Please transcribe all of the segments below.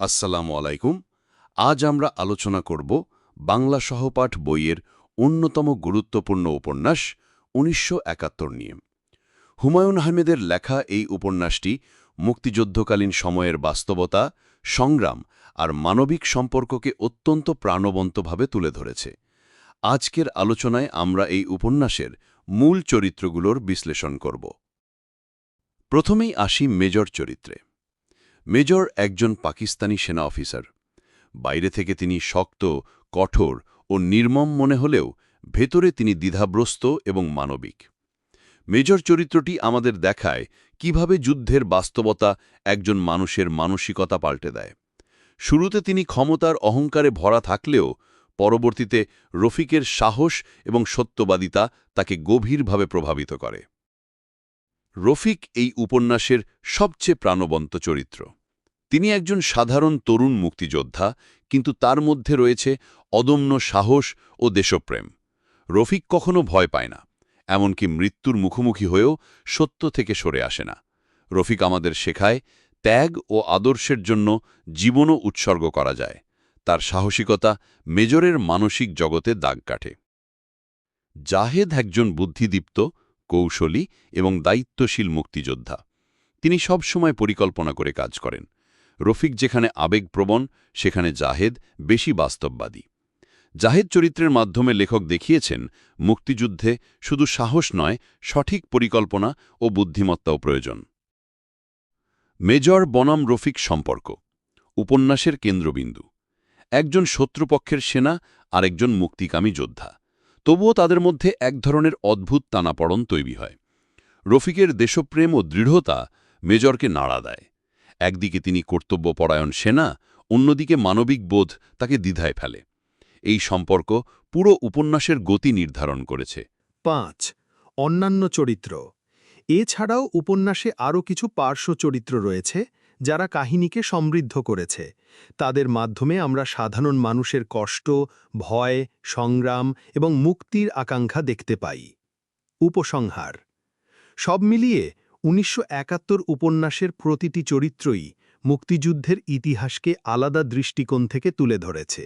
আসসালামু আলাইকুম। আজ আমরা আলোচনা করব বাংলা সহপাঠ বইয়ের অন্যতম গুরুত্বপূর্ণ উপন্যাস উনিশশো একাত্তর নিয়ে। হুমায়ুন আহমেদের লেখা এই উপন্যাসটি মুক্তিযুদ্ধকালীন সময়ের বাস্তবতা, সংগ্রাম আর মানবিক সম্পর্ককে অত্যন্ত প্রাণবন্তভাবে তুলে ধরেছে। আজকের আলোচনায় আমরা এই উপন্যাসের মূল চরিত্রগুলোর বিশ্লেষণ করব। প্রথমেই আসি মেজর চরিত্রে। মেজর একজন পাকিস্তানি সেনা অফিসার। বাইরে থেকে তিনি শক্ত, কঠোর ও নির্মম মনে হলেও ভেতরে তিনি দ্বিধাগ্রস্ত এবং মানবিক। মেজর চরিত্রটি আমাদের দেখায় কীভাবে যুদ্ধের বাস্তবতা একজন মানুষের মানসিকতা পাল্টে দেয়। শুরুতে তিনি ক্ষমতার অহংকারে ভরা থাকলেও পরবর্তীতে রফিকের সাহস এবং সত্যবাদিতা তাকে গভীরভাবে প্রভাবিত করে। রফিক এই উপন্যাসের সবচেয়ে প্রাণবন্ত চরিত্র। তিনি একজন সাধারণ তরুণ মুক্তিযোদ্ধা, কিন্তু তার মধ্যে রয়েছে অদম্য সাহস ও দেশপ্রেম। রফিক কখনো ভয় পায় না, এমনকি মৃত্যুর মুখোমুখি হয়েও সত্য থেকে সরে আসে না। রফিক আমাদের শেখায় ত্যাগ ও আদর্শের জন্য জীবনও উৎসর্গ করা যায়। তার সাহসিকতা মেজরের মানসিক জগতে দাগ কাটে। জাহেদ একজন বুদ্ধিদীপ্ত, কৌশলী এবং দায়িত্বশীল মুক্তিযোদ্ধা। তিনি সবসময় পরিকল্পনা করে কাজ করেন। রফিক যেখানে আবেগপ্রবণ, সেখানে জাহেদ বেশি বাস্তববাদী। জাহেদ চরিত্রের মাধ্যমে লেখক দেখিয়েছেন, মুক্তিযুদ্ধে শুধু সাহস নয়, সঠিক পরিকল্পনা ও বুদ্ধিমত্তাও প্রয়োজন। মেজর বনাম রফিক সম্পর্ক, উপন্যাসের কেন্দ্রবিন্দু। একজন শত্রুপক্ষের সেনা আর একজন মুক্তিকামী যোদ্ধা। তবুও তাদের মধ্যে এক ধরনের অদ্ভুত টানাপড়ন তৈরি হয়। রফিকের দেশপ্রেম ও দৃঢ়তা মেজরকে নাড়া দেয়। একদিকে তিনি কর্তব্যপরায়ণ সেনা, অন্যদিকে মানবিক বোধ তাকে দ্বিধায় ফেলে। এই সম্পর্ক পুরো উপন্যাসের গতি নির্ধারণ করেছে। পাঁচ, অন্যান্য চরিত্র। এছাড়াও উপন্যাসে আরও কিছু পার্শ্ব চরিত্র রয়েছে, যারা কাহিনীকে সমৃদ্ধ করেছে। তাদের মাধ্যমে আমরা সাধারণ মানুষের কষ্ট, ভয়, সংগ্রাম এবং মুক্তির আকাঙ্ক্ষা দেখতে পাই। উপসংহার। সব মিলিয়ে উনিশশো একাত্তর উপন্যাসের প্রতিটি চরিত্রই মুক্তিযুদ্ধের ইতিহাসকে আলাদা দৃষ্টিকোণ থেকে তুলে ধরেছে।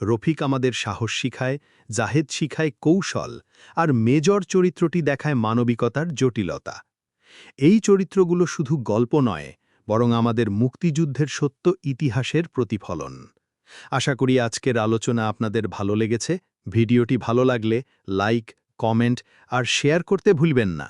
রফিক আমাদের সাহস শিখায়, জাহেদ শিখায় কৌশল, আর মেজর চরিত্রটি দেখায় মানবিকতার জটিলতা। এই চরিত্রগুলো শুধু গল্প নয়, বরং আমাদের মুক্তিযুদ্ধের সত্য ইতিহাসের প্রতিফলন। আশা করি আজকের আলোচনা আপনাদের ভালো লেগেছে। ভিডিওটি ভালো লাগলে লাইক, কমেন্ট, আর শেয়ার করতে ভুলবেন না।